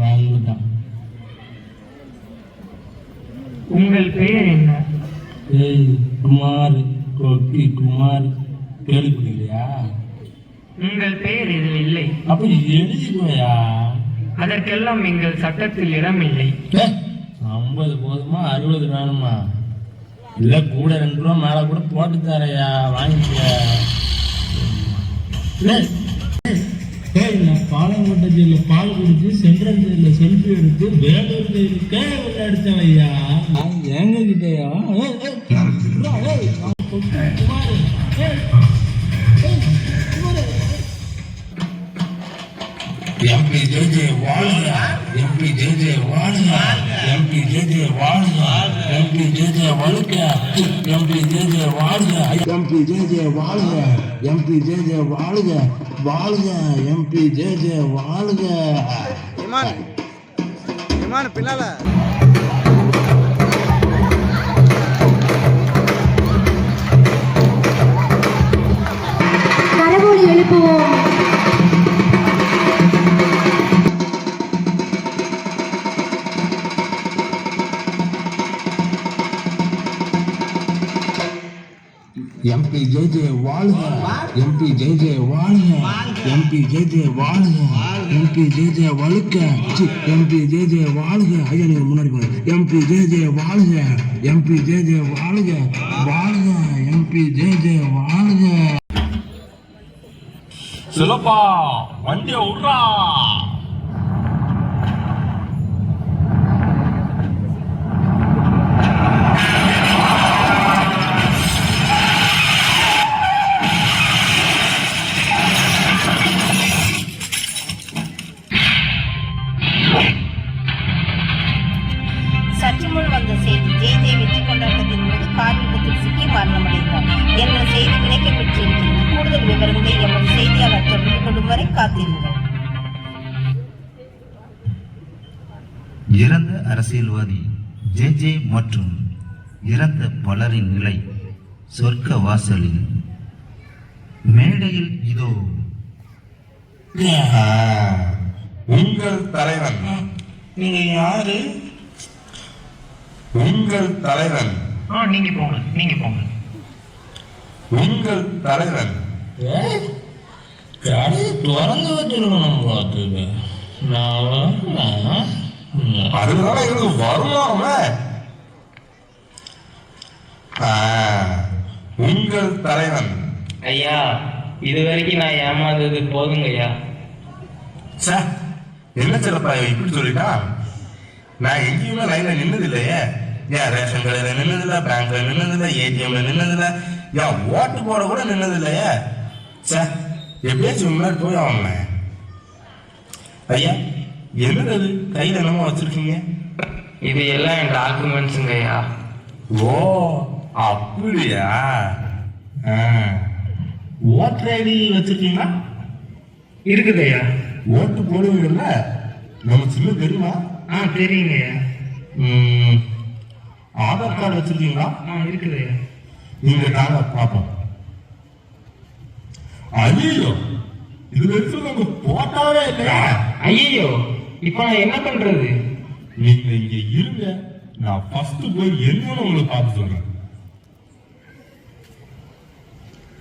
வந்துட்டான் உங்கள் பெயர் என்ன? ஏய் குமார் கொக்கி குமார். கேள்விப்பட்டீங்களா உங்கள் பெயர் இதில் இல்லை. அப்ப எழுதிக்கோயா. அதற்கெல்லாம் எங்கள் சட்டத்தில் இடமில்லை. ஐம்பது போதுமா அறுபது வேணுமா இல்ல கூட ரெண்டு ரூபா மேல கூட போட்டு தரையா வாங்கிக்க. ஏய், நான் பாலங்கோட்டை ஜெயில பால் குடிச்சு சென்ட்ரல் ஜெயில செல்ஃபி எடுத்து வேலூர் ஜெயிலுக்கே ஐயா நான் எங்க கிட்டயா எம்பி ஜேஜே வாழ்க எம்பி ஜேஜே வாழ்க எம்பி ஜேஜே வாழ்க எம்பி ஜேஜே வழுக்க எம்பி ஜேஜே வாழ்க எம்பி ஜேஜே வாழ்க எம்பி ஜேஜே வாழ்க வாழ்க எம்பி ஜேஜே வாழ்க. இமான் இமான் பின்னால. கரவொலி எழுப்புவோம். எம்பி ஜேஜே வாழ்க எம்பி ஜேஜே வாழ்க எம்பி ஜேஜே வாழ்க எம்பி ஜேஜே வழுக்க. எம்பி ஜேஜே வாழ்க ஐயா நீங்க முன்னாடி போங்க. எம்பி ஜேஜே வாழ்க எம்பி ஜேஜே வாழ்க வாழ்க எம்பி ஜேஜே வாழ்க சிலப்பா வண்டிய விட்றா. விவரங்களை எமது செய்தியாளர் தொடர்பு கொள்ளும் வரை காத்திருங்கள் இறந்த அரசியல்வாதி ஜே ஜே மற்றும் இறந்த பலரின் நிலை சொர்க்க வாசலில் மேடையில் இதோ. உங்கள் தலைவன். நீங்க யாரு? உங்கள் தலைவன். நீங்க போங்க நீங்க போங்க. உங்கள் தலைவன். கடையை திறந்து வச்சிருக்கணும் பார்த்துக்க நான். அதனால எங்களுக்கு வருமானமே. ஆ, உங்கள் தலைவன். ஐயா இது வரைக்கும் நான் ஏமாந்தது போதுங்க ஐயா. ச்சே, என்ன இவன் இப்படி சொல்லிட்டா நான் எங்கேயுமே லைன்ல நின்னது இல்லையே ஏன் ரேஷன் கடையில நின்னது இல்ல பேங்க்ல நின்னது இல்ல ஏடிஎம்ல நின்னது இல்ல ஏன் ஓட்டு போட கூட நின்னது இல்லையே சே எப்படியாச்சும் முன்னாடி போய் ஆகணும்? ஐயா என்னது அது? கையில என்னமோ வச்சிருக்கீங்க? இது எல்லாம் என் டாக்குமெண்ட்ஸுங்க ஐயா. ஓ அப்படியா? ஓட்டர் ஐடி வச்சிருக்கீங்களா? இருக்குது ஐயா. ஓட்டு போடுவீங்கல்ல? நம்ம சின்ன தெரியுமா? ஆ தெரியுங்க ஐயா. ஆதார் கார்டு வச்சிருக்கீங்களா? ஆ இருக்குது ஐயா. நீங்க தாங்க பாப்போம் ஐயோ இதுல இருக்கிறது உங்க போட்டாவே இல்லையா? ஐயோ இப்போ நான் என்ன பண்றது? நீங்க இங்க இருங்க நான் ஃபர்ஸ்ட் போய் என்னன்னு உங்களுக்கு பார்த்து சொல்றேன்.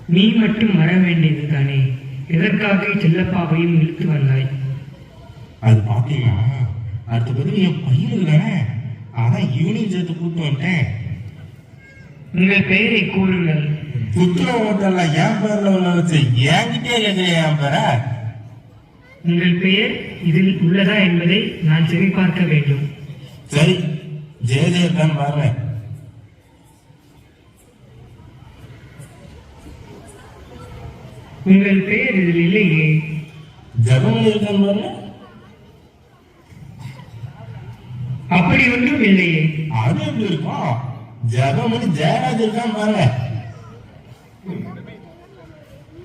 நீ மட்டும் வர வேண்டியது தானே. எதற்காக செல்லப்பாவையும் இழுத்து வந்தாய்? அது பாத்தீங்கன்னா அடுத்த பதிவு என் பையனுக்கு தானே அதான் ஈவினிங் சேர்த்து கூப்பிட்டு வந்துட்டேன். உங்கள் பெயரை கூறுங்கள். புத்திர ஹோட்டல்ல என் பேர்ல உள்ள வச்சு என்கிட்டயே கேட்கலையா என் பேரை. உங்கள் பெயர் இதில் உள்ளதா என்பதை நான் சரிபார்க்க வேண்டும். சரி ஜெய ஜெயக்கான்னு பாருங்க. உங்கள் பெயர் இதில் இல்லையே. ஜெகமணி இருக்கான்னு பாருங்க. அப்படி ஒன்றும் இல்லையே. அது எப்படி இருக்கும்? ஜெகமணி ஜெயராஜ் இருக்கான்னு பாருங்க.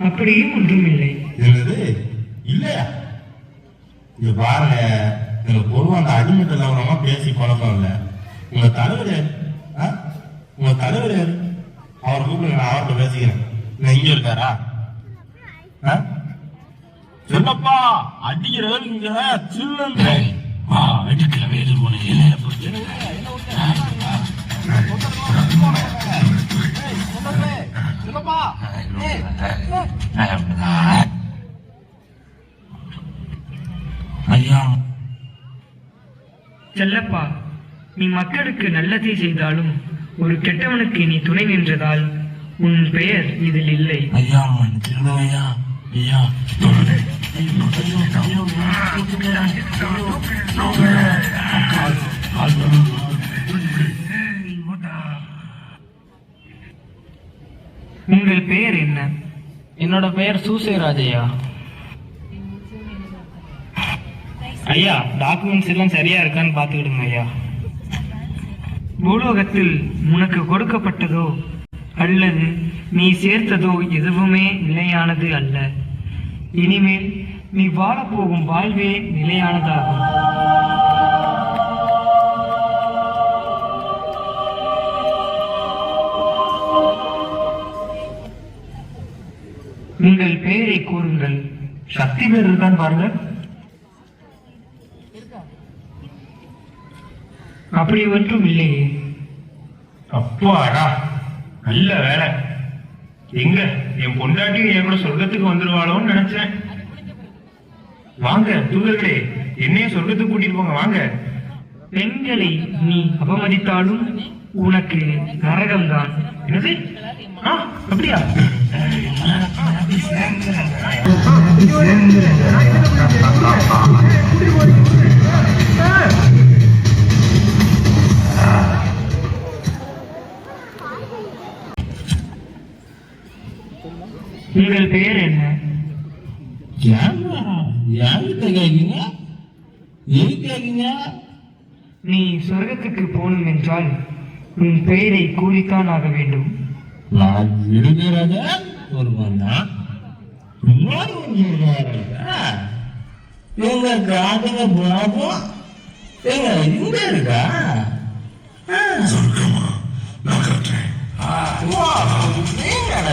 அப்படியும் ஒன்றும் இல்லை என்னது? இல்லையா? இங்க பாருங்க. எனக்கு பொதுவா அந்த அடிமட்ட லவரமா பேசி பழக்கம் இல்ல. உங்க தலைவர்? உங்க தலைவர் யாரு அவர் கூப்பிடுங்க நான் அவர்கிட்ட பேசிக்கிறேன். நான் இங்க இருக்காரா? ஆ? என்னப்பா அடிக்கிற இங்க சில்லுன்னு. அடுக்கல வேறு போன இலையில ஐயா செல்லப்பா நீ மக்களுக்கு நல்லதை செய்தாலும் ஒரு கெட்டவனுக்கு நீ துணை நின்றதால் உன் பெயர் இதில் இல்லை ஐயா ஐயா ஐயா உங்கள் பெயர் என்ன? என்னோட பெயர் சூசேராஜ் ஐயா ஐயா டாக்குமெண்ட்ஸ் எல்லாம் சரியா இருக்கான்னு பார்த்துக்கிடுங்க ஐயா. பூலோகத்தில் உனக்கு கொடுக்கப்பட்டதோ அல்லது நீ சேர்த்ததோ எதுவுமே நிலையானது அல்ல. இனிமேல் நீ வாழப்போகும் வாழ்வே நிலையானதாகும். உங்கள் பெயரை கூறுங்கள். சக்தி பேர் இருக்கான்னு பாருங்க அப்படி ஒன்றும் இல்லையே. அப்பாடா நல்ல வேலை. எங்க? என் பொண்டாட்டியும் என் கூட சொர்க்கத்துக்கு வந்துடுவாளோன்னு நினைச்சேன். வாங்க தூதர்களே என்னையும் சொர்க்கத்துக்கு கூட்டிட்டு போங்க வாங்க. பெண்களை நீ அவமதித்தாலும் உனக்கு நரகம்தான். என்னது? அப்படியா? உங்கள் பெயர் என்ன? யார்கிட்ட கேக்கீங்க எது கேக்கீங்க நீ சொர்க்கத்துக்கு போகணும் என்றால் உன் பெயரை கூறித்தான் ஆக வேண்டும். நான் இருக்கிறத ஒரு சொல்றாருங்க எங்க காதுங்க பாபம் எங்க இங்க இருக்கா? சொர்க்கமா? நான் கட்டுறேன்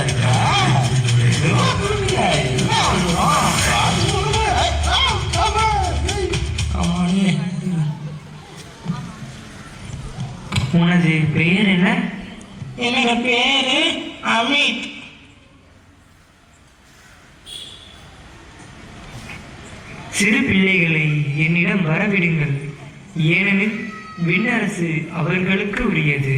இருக்கா? உனது பெயர் என்ன? எனக்கு பேரு அமித். சிறு பிள்ளைகளை என்னிடம் வரவிடுங்கள். ஏனெனில் விண்ணரசு அவர்களுக்கு உரியது.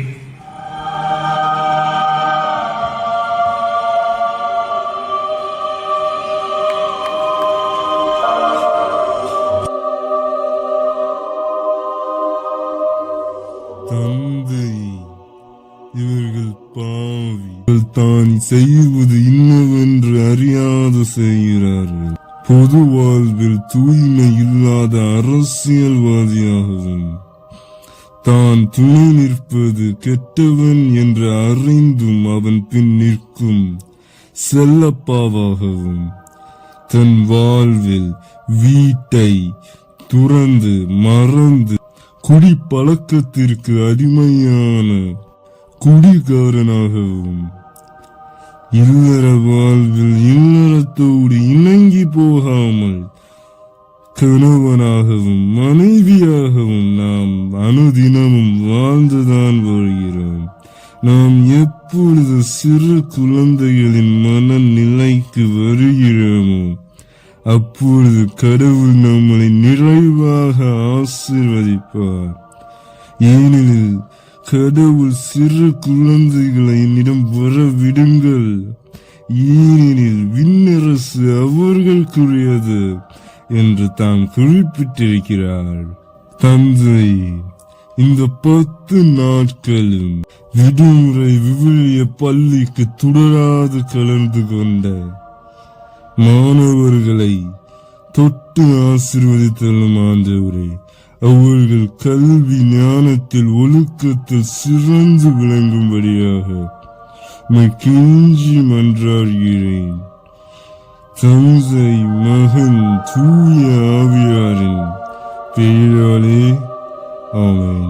தந்தை இவர்கள் பாவி. இவர்கள் தான் செய்வது இன்னவென்று அறியாது செய்ய பொது வாழ்வில் தூய்மை இல்லாத அரசியல்வாதியாகவும் தான் துணை நிற்பது கெட்டவன் என்று அறிந்தும் அவன் பின் நிற்கும் செல்லப்பாவாகவும் தன் வாழ்வில் வீட்டை துறந்து மறந்து குடி பழக்கத்திற்கு அடிமையான குடிகாரனாகவும் இல்லற வாழ்வில் இல்லறத்தோடு இணங்கி போகாமல் கணவனாகவும் மனைவியாகவும் நாம் அனுதினமும் வாழ்ந்துதான் வருகிறோம் நாம் எப்பொழுது சிறு குழந்தைகளின் மனநிலைக்கு வருகிறோமோ அப்பொழுது கடவுள் நம்மளை நிறைவாக ஆசிர்வதிப்பார். ஏனெனில் கடவுள் சிறு குழந்தைகளை என்னிடம் வர விடுங்கள் ஏனெனில் விண்ணரசு அவர்களுக்குரியது என்று தாம் குறிப்பிட்டிருக்கிறார். தந்தை இந்த பத்து நாட்களும் விடுமுறை விவிலிய பள்ளிக்கு தொடராது கலந்து கொண்ட மாணவர்களை தொட்டு ஆசிர்வதித்தலும் ஆண்டவரே அவர்கள் கல்வி ஞானத்தில் ஒழுக்கத்தில் சிறந்து விளங்கும்படியாக உம்மை கெஞ்சி மன்றாடுகிறேன். தந்தை மகன் தூய ஆவியாரின் பெயராலே ஆமென்.